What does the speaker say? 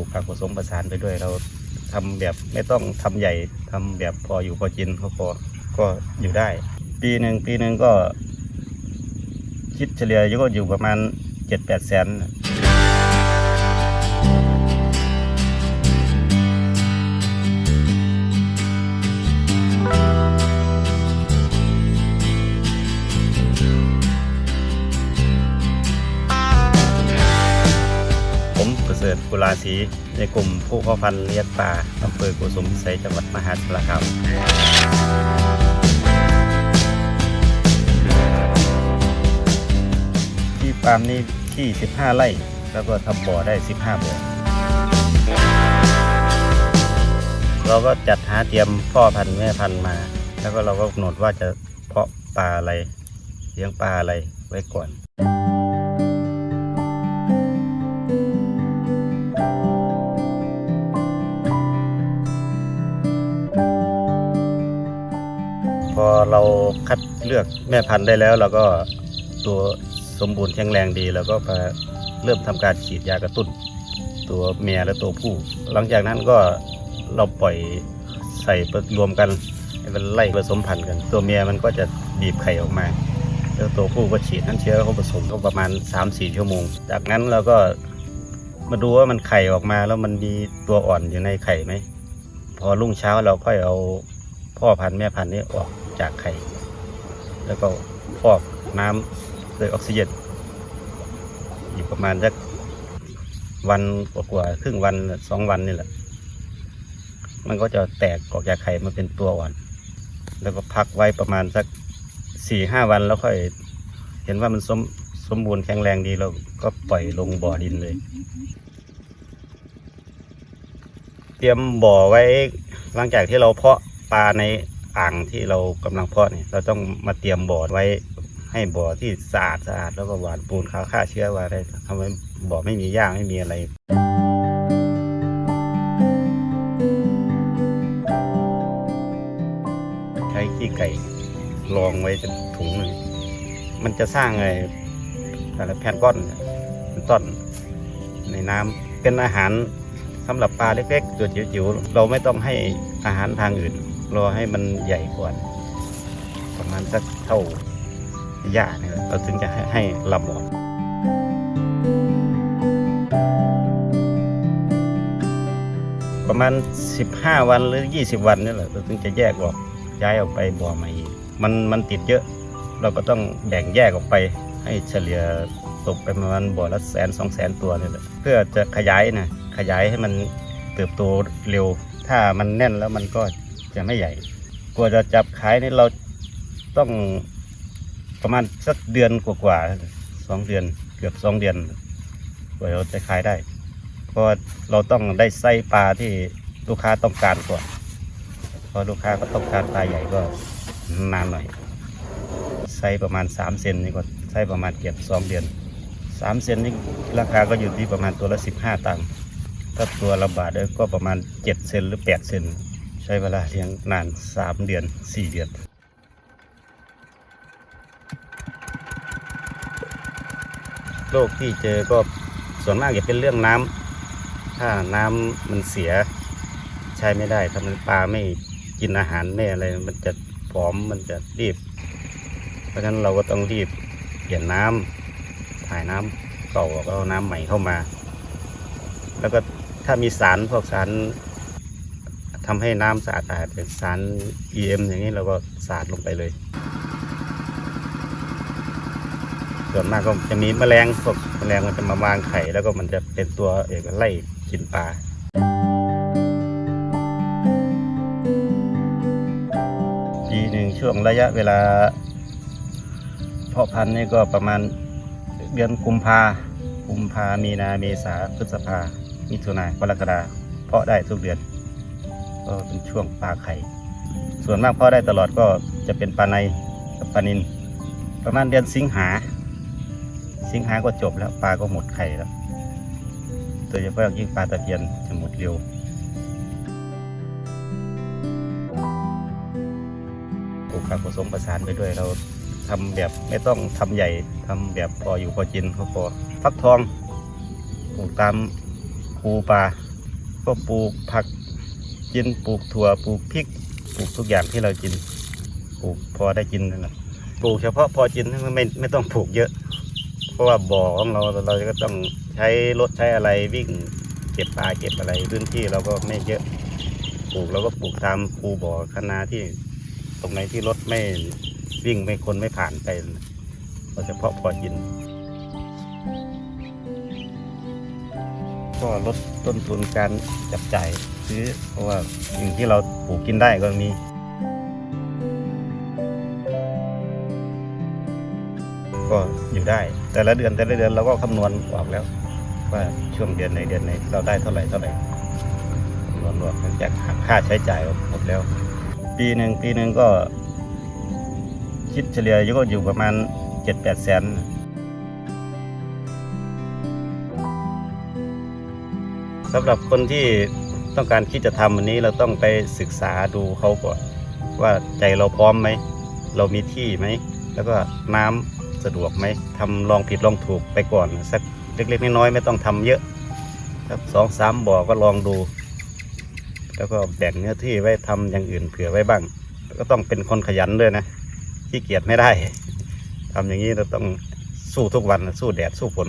ลูกผักผสมผสานไปด้วยเราทำแบบไม่ต้องทำใหญ่ทำแบบพออยู่พอกินก็พอก็อยู่ได้ ปีหนึ่งปีหนึ่งก็ คิดเฉลี่ยก็อยู่ประมาณเจ็ดแปดแสน เสริฐกุลาศรีในกลุ่มผู้เพาะพันธุ์เลี้ยงปลาอำเภอโกุสมพิสัยจังหวัดมหาสารคามที่ฟาร์มนี้ที่ 15 ไร่ แล้วก็ทำบ่อได้ 15บ่อเราก็จัดหาเตรียมพ่อพันธุ์แม่พันธุ์มา แล้วก็เราก็กำหนดว่าจะเพาะปลาอะไรเลี้ยงปลาอะไรไว้ก่อน เราคัดเลือกแม่พันธุ์ได้แล้วเราก็ตัวสมบูรณ์แข็งแรงดีเราก็มาเริ่มทำการฉีดยากระตุ้น ตัวเมียและตัวผู้ หลังจากนั้นก็เราปล่อยใส่รวมกันให้มันไล่ผสมพันธุ์กัน ตัวเมียมันก็จะบีบไข่ออกมาแล้วตัวผู้ก็ฉีดน้ำเชื้อเขาผสมก็ประมาณ 3-4 ชั่วโมง จากนั้นเราก็มาดูว่ามันไข่ออกมาแล้วมันมีตัวอ่อนอยู่ในไข่ไหม พอรุ่งเช้าเราค่อยเอาพ่อพันธุ์แม่พันธุ์นี้ออก จากไข่ แล้วก็ฟอกน้ำด้วยออกซิเจนอยู่ประมาณสักวันกว่าๆครึ่งวันสองวันนี่แหละ มันก็จะแตกออกจากไข่มาเป็นตัวอ่อน แล้วก็พักไว้ประมาณสักสี่ห้าวันแล้วค่อย เห็นว่ามันสมสมบูรณ์แข็งแรงดีเราก็ปล่อยลงบ่อดินเลย เตรียมบ่อไว้หลังจากที่เราเพาะปลาใน อ่างที่เรากำลังเพาะเนี่ยเราต้องมาเตรียมบ่อไว้ให้บ่อที่สะอาดสะอาดแล้วก็หวานปูนขาวฆ่าเชื้อไว้ได้ทำให้บ่อไม่มีหญ้าไม่มีอะไรใช้ขี้ไก่รองไว้เป็นถุงหนึ่งมันจะสร้างไอ้อะไรแผ่นก้อนเป็นต้นในน้ำเป็นอาหารสำหรับปลาเล็กๆ ตัวจิ๋วๆเราไม่ต้องให้อาหารทางอื่น รอให้มันใหญ่ก่อน ประมาณสักเท่าหญ้าเนี่ยเราถึงจะให้ใหลำออกประมาณ 15 วันหรือ 20 วันนี่แหละเราถึงจะแยกออกย้ายออกไปบ่อใหม่อีกมันมันติดเยอะ เราก็ต้องแบ่งแยกออกไปให้เฉลี่ยตกไปประมาณบ่อละแสนสองแสนตัวนี่แหละเพื่อจะขยายนะขยายให้มันเติบโตเร็ว ถ้ามันแน่นแล้วมันก็ จะไม่ใหญ่กว่าจะจับขายนี่เราต้องประมาณสักเดือนกว่าๆสองเดือนเกือบสองเดือนกว่าเราจะขายได้ เพราะเราต้องได้ไส้ปลาที่ลูกค้าต้องการก่อนพอลูกค้าก็ต้องการปลาใหญ่ก็นานหน่อยไซส์ประมาณ3เซนนี่ก็ไซส์ประมาณเกือบ2เดือน3เซนนี่ราคาก็อยู่ที่ประมาณตัวละ 15 ตังค์ถ้าตัวละบาทเนี่ยก็ประมาณ 7 เซนหรือ 8 เซน ช้เวลาเลี้ยงนาน 3 เดือน 4 เดือนโรคที่เจอก็ส่วนมากจะเป็นเรื่องน้ำถ้าน้ำมันเสียใช้ไม่ได้ถ้ามันปลาไม่กินอาหารไม่อะไรมันจะผอมมันจะรีบ เพราะฉะนั้นเราก็ต้องรีบเปลี่ยนน้ำถ่ายน้ำเก่ากแล้วเอาน้ำใหม่เข้ามา แล้วก็ถ้ามีสารพวกสาร ทำให้น้ำสะอาดอาดเป็นสาร EM อย่างนี้เราก็สาดลงไปเลย ส่วนมากก็จะมีแมลงพวกแมลงมันจะมาวางไข่ แล้วก็มันจะเป็นตัวเอกไล่กินปลาปีหนึ่งช่วงระยะเวลาเพาะพันธุ์นี่ก็ประมาณเดือนกุมภากุมภามีนาเมษาพฤษภามิถุนากรกฎาเพาะได้ทุกเดือน ก็เป็นช่วงปลาไข่ ส่วนมากพาะได้ตลอดก็จะเป็นปลาในกับปลานิน ประมาณเดือนสิงหา สิงหาก็จบแล้วปลาก็หมดไข่แล้วโดยเฉพาะยิ่งปลาตะเพียนจะหมดเร็วปลูกผักผสมผสานไปด้วยเราทำแบบไม่ต้องทำใหญ่ทำแบบพออยู่พอกินก็พอฟักทองปลูกตามคูปลาก็ปลูกผัก กินปลูกถั่วปลูกพริกปลูกทุกอย่างที่เรากินปลูกพอได้กินนั่นแหละปลูกเฉพาะพอกินไม่ไม่ต้องปลูกเยอะ เพราะว่าบ่อของเราเราก็ต้องใช้รถใช้อะไรวิ่งเก็บปลาเก็บอะไรพื้นที่เราก็ไม่เยอะปลูกเราก็ปลูกตามคูบ่อคะนาที่ตรงไหนที่รถไม่วิ่งไม่คนไม่ผ่านไปเราเฉพาะพอกิน ก็ลดต้นทุนการจับจ่าย ซื้อ เพราะว่าสิ่งที่เราปลูกกินได้ก็มีก็อยู่ได้ แต่ละเดือนแต่ละเดือนเราก็คำนวณออกแล้ว ว่าช่วงเดือนไหนเดือนไหนเราได้เท่าไหร่เท่าไหร่คำนวณรวมหลังจากหักค่าใช้จ่ายหมดแล้ว ปีหนึ่งปีหนึ่งก็ คิดเฉลี่ยก็อยู่ประมาณเจ็ดแปดแสนสำหรับคนที่ ต้องการคิดจะทำอันนี้เราต้องไปศึกษาดูเขาก่อนว่าใจเราพร้อมไหม เรามีที่ไหม แล้วก็น้ำสะดวกไหมทำลองผิดลองถูกไปก่อน สักเล็กๆน้อยๆไม่ต้องทำเยอะสักสองสามบ่อก็ลองดู แล้วก็แบ่งเนื้อที่ไว้ทำอย่างอื่นเผื่อไว้บ้าง แล้วก็ต้องเป็นคนขยันด้วยนะขี้เกียจไม่ได้ทำอย่างนี้เราต้องสู้ทุกวันสู้แดดสู้ฝน